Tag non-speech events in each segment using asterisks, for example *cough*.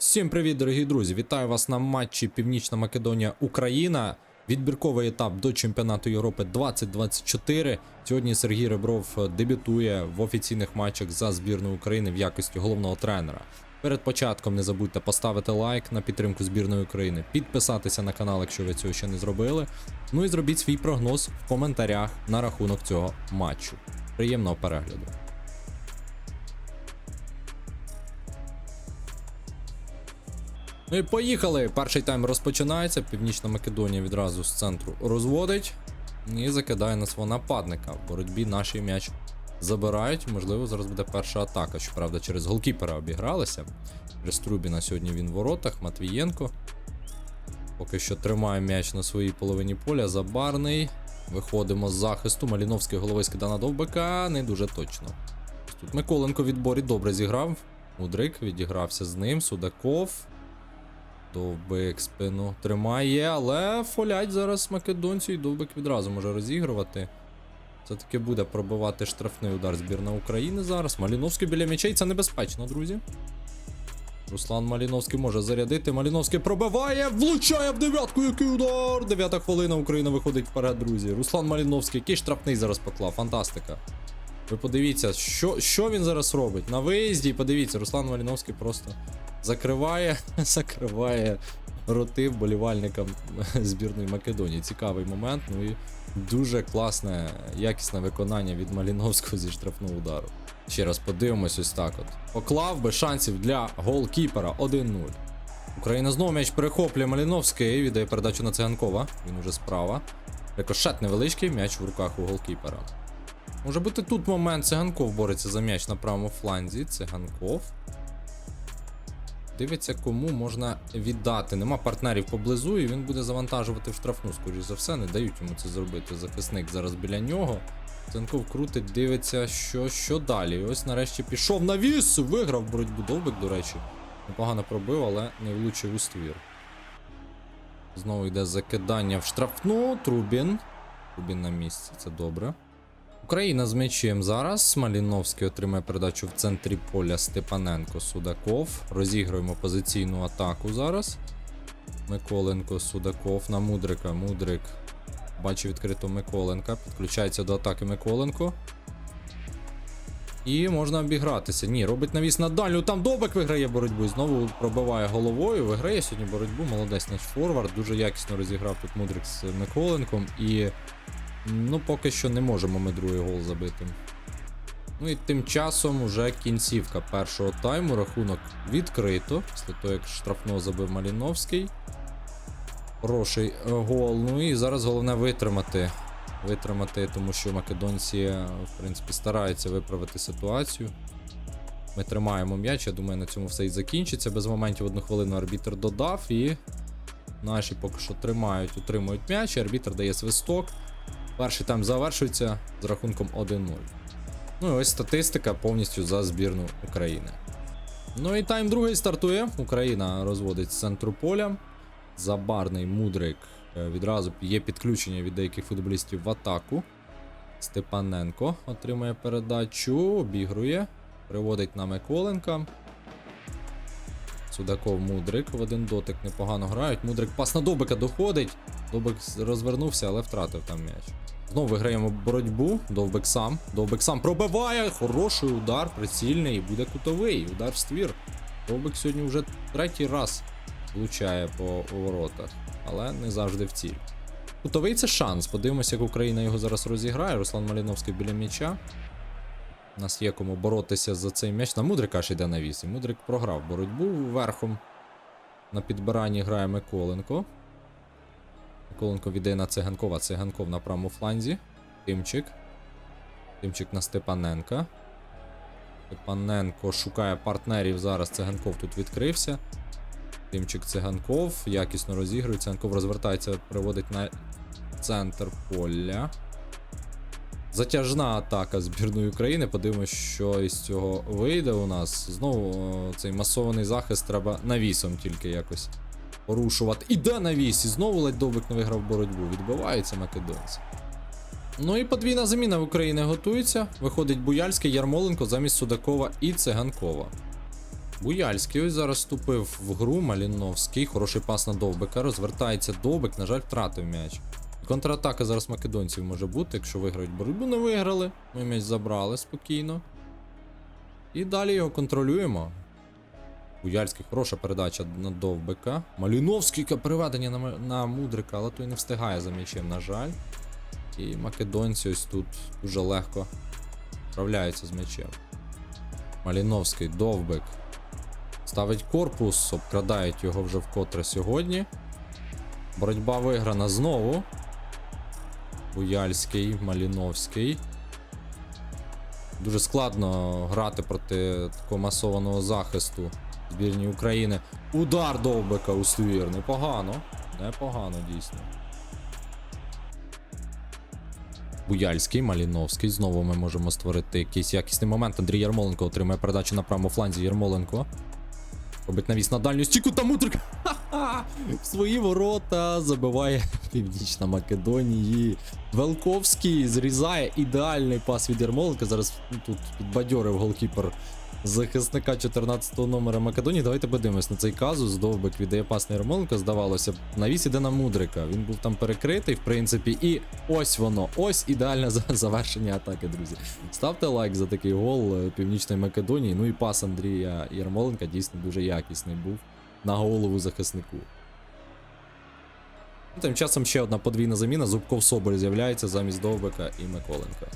Всім привіт, дорогі друзі! Вітаю вас на матчі Північна Македонія Україна. Відбірковий етап до чемпіонату Європи 2024. Сьогодні Сергій Ребров дебютує в офіційних матчах за збірну України в якості головного тренера. Перед початком не забудьте поставити лайк на підтримку збірної України, підписатися на канал, якщо ви цього ще не зробили. Ну і зробіть свій прогноз в коментарях на рахунок цього матчу. Приємного перегляду! Ну і поїхали. Перший тайм розпочинається. Північна Македонія відразу з центру розводить і закидає на свого нападника. В боротьбі наш м'яч забирають. Можливо, зараз буде перша атака. Щоправда, через голкіпера обігралися. Через Трубіна сьогодні він в воротах. Матвієнко. Поки що тримає м'яч на своїй половині поля. Забарний. Виходимо з захисту. Маліновський голови скидає на довбика. Не дуже точно. Тут Миколенко відборі добре зіграв. Мудрик відігрався з ним. Судаков. Довбик спину тримає, але фолять зараз македонцю і довбик відразу може розігрувати. Це таки буде пробивати штрафний удар збірна України зараз. Маліновський біля м'ячей, це небезпечно, друзі. Руслан Маліновський може зарядити. Маліновський пробиває, влучає в дев'ятку. Який удар! Дев'ята хвилина Україна виходить вперед, друзі. Руслан Маліновський, який штрафний зараз поклав. Фантастика. Ви подивіться, що, що він зараз робить. На виїзді, подивіться, Руслан Маліновський просто закриває, *laughs* закриває роти вболівальникам *laughs* збірної Македонії. Цікавий момент. Ну і дуже класне, якісне виконання від Маліновського зі штрафного удару. Ще раз подивимось ось так от. Поклав би шансів для голкіпера 1-0. Україна знову м'яч перехоплює Маліновський, віддає передачу на Циганкова. Він уже справа. Рикошет невеличкий, м'яч в руках у голкіпера. Може бути тут момент. Циганков бореться за м'яч на правому фланзі. Циганков. Дивиться, кому можна віддати. Нема партнерів поблизу, і він буде завантажувати в штрафну, скоріш за все, не дають йому це зробити. Захисник зараз біля нього. Ценков крутить, дивиться, що, що далі. І ось нарешті пішов на віс, виграв боротьбу довбик, до речі. Непогано пробив, але не влучив у ствір. Знову йде закидання в штрафну. Трубін. Трубін на місці, це добре. Україна з м'ячем зараз. Маліновський отримає передачу в центрі поля Степаненко Судаков. Розігруємо позиційну атаку зараз. Миколенко Судаков на Мудрика. Мудрик бачить відкрито Миколенка. Підключається до атаки Миколенко. І можна обігратися. Ні, робить навіс на дальню. Там Добик виграє боротьбу. Знову пробиває головою. Виграє сьогодні боротьбу. Молодець наш форвард. Дуже якісно розіграв тут Мудрик з Миколенком. І Ну, поки що не можемо ми другий гол забити. Ну і тим часом уже кінцівка першого тайму. Рахунок відкрито. Після того, як штрафного забив Маліновський. Хороший е, гол. Ну і зараз головне витримати. Витримати, тому що македонці, е, в принципі, стараються виправити ситуацію. Ми тримаємо м'яч, я думаю, на цьому все і закінчиться. Без моментів одну хвилину арбітр додав і наші поки що тримають, утримують м'яч, арбітр дає свисток. Перший тайм завершується з рахунком 1-0. Ну і ось статистика повністю за збірну України. Ну і тайм другий стартує. Україна розводить з центру поля. Забарний мудрик. Е, Відразу є підключення від деяких футболістів в атаку. Степаненко отримує передачу, обігрує, приводить на Миколенка. Судаков Мудрик в один дотик непогано грають. Мудрик пас на Добика доходить. Довбик розвернувся, але втратив там м'яч. Знову виграємо боротьбу. Довбик сам. Довбик сам пробиває. Хороший удар, прицільний. І буде кутовий. Удар в ствір. Довбик сьогодні вже третій раз влучає по воротах, але не завжди в ціль. Кутовий це шанс. Подивимося, як Україна його зараз розіграє. Руслан Маліновський біля м'яча. У нас є кому боротися за цей м'яч. На Мудрика аж йде на віс. Мудрик програв боротьбу верхом. На підбиранні грає Миколенко. Миколенко віддає на Циганкова. Циганков на правому фланзі. Тимчик. Тимчик на Степаненка. Степаненко шукає партнерів. Зараз Циганков тут відкрився. Тимчик Циганков. Якісно розігрує. Циганков розвертається, приводить на центр поля. Затяжна атака збірної України. Подивимось, що із цього вийде у нас. Знову цей масований захист треба навісом тільки якось порушувати. Іде навіс, і знову ледь довбик не виграв боротьбу. Відбиваються македонці. Ну і подвійна заміна в Україні готується. Виходить Буяльський, Ярмоленко замість Судакова і Циганкова. Буяльський ось зараз вступив в гру. Маліновський. Хороший пас на Довбика. Розвертається Довбик, на жаль, втратив м'яч. Контратака зараз македонців може бути, якщо виграють боротьбу, не виграли. Ми м'яч забрали спокійно. І далі його контролюємо. Буяльський, хороша передача на Довбика. Маліновський яке переведення на, на Мудрика, але той не встигає за м'ячем, на жаль. І македонці ось тут дуже легко справляються з м'ячем. Маліновський, Довбик. Ставить корпус, обкрадають його вже вкотре сьогодні. Боротьба виграна знову. Буяльський, Маліновський. Дуже складно грати проти такого масованого захисту збірні України. Удар Довбика у ствір. Непогано. Непогано, дійсно. Буяльський, Маліновський. Знову ми можемо створити якийсь якісний момент. Андрій Ярмоленко отримує передачу на правому фланзі. Ярмоленко. Робить навіс на дальню стіку та мудрик. *laughs* Ха-ха! В свої ворота забиває Північна Македонії. Велковський зрізає ідеальний пас від Ярмоленка. Зараз ну, тут підбадьорив голкіпер захисника 14-го номера Македонії. Давайте подивимось на цей казус. Довбик віддає пас на Ярмоленка. Здавалося, навіс іде на Мудрика. Він був там перекритий, в принципі, і ось воно. Ось ідеальне завершення атаки, друзі. Ставте лайк за такий гол е, Північної Македонії. Ну і пас Андрія Ярмоленка дійсно дуже якісний був на голову захиснику. Тим часом ще одна подвійна заміна. Зубков Соболь з'являється замість Довбика і Миколенка.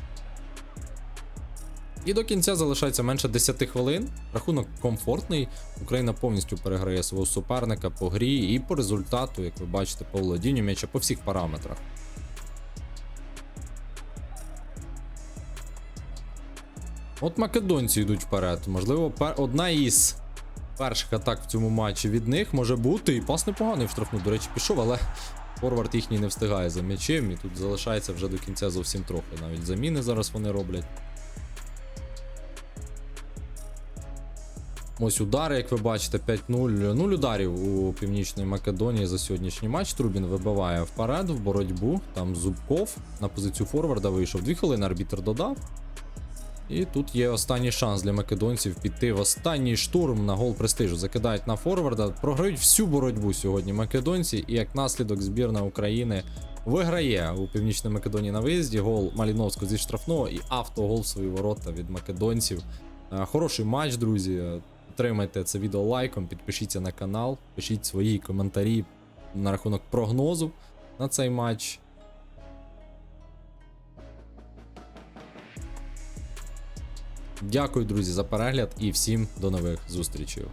І до кінця залишається менше 10 хвилин. Рахунок комфортний. Україна повністю переграє свого суперника по грі і по результату, як ви бачите, по володінню м'яча по всіх параметрах. От македонці йдуть вперед. Можливо, одна із перших атак в цьому матчі від них може бути. І пас непоганий в штрафну, до речі, пішов, але форвард їхній не встигає за м'ячем. І тут залишається вже до кінця зовсім трохи. Навіть заміни зараз вони роблять. Ось удари, як ви бачите, 5-0. Нуль ударів у Північної Македонії за сьогоднішній матч. Трубін вибиває вперед в боротьбу. Там Зубков на позицію форварда вийшов. Дві хвилини арбітр додав. І тут є останній шанс для македонців піти в останній штурм на гол престижу. Закидають на форварда, програють всю боротьбу сьогодні македонці, і як наслідок збірна України виграє у Північній Македонії на виїзді. Гол Маліновського зі штрафного і автогол в свої ворота від македонців. Е, Хороший матч, друзі. Підтримайте це відео лайком, підпишіться на канал, пишіть свої коментарі на рахунок прогнозу на цей матч. Дякую, друзі, за перегляд і всім до нових зустрічей.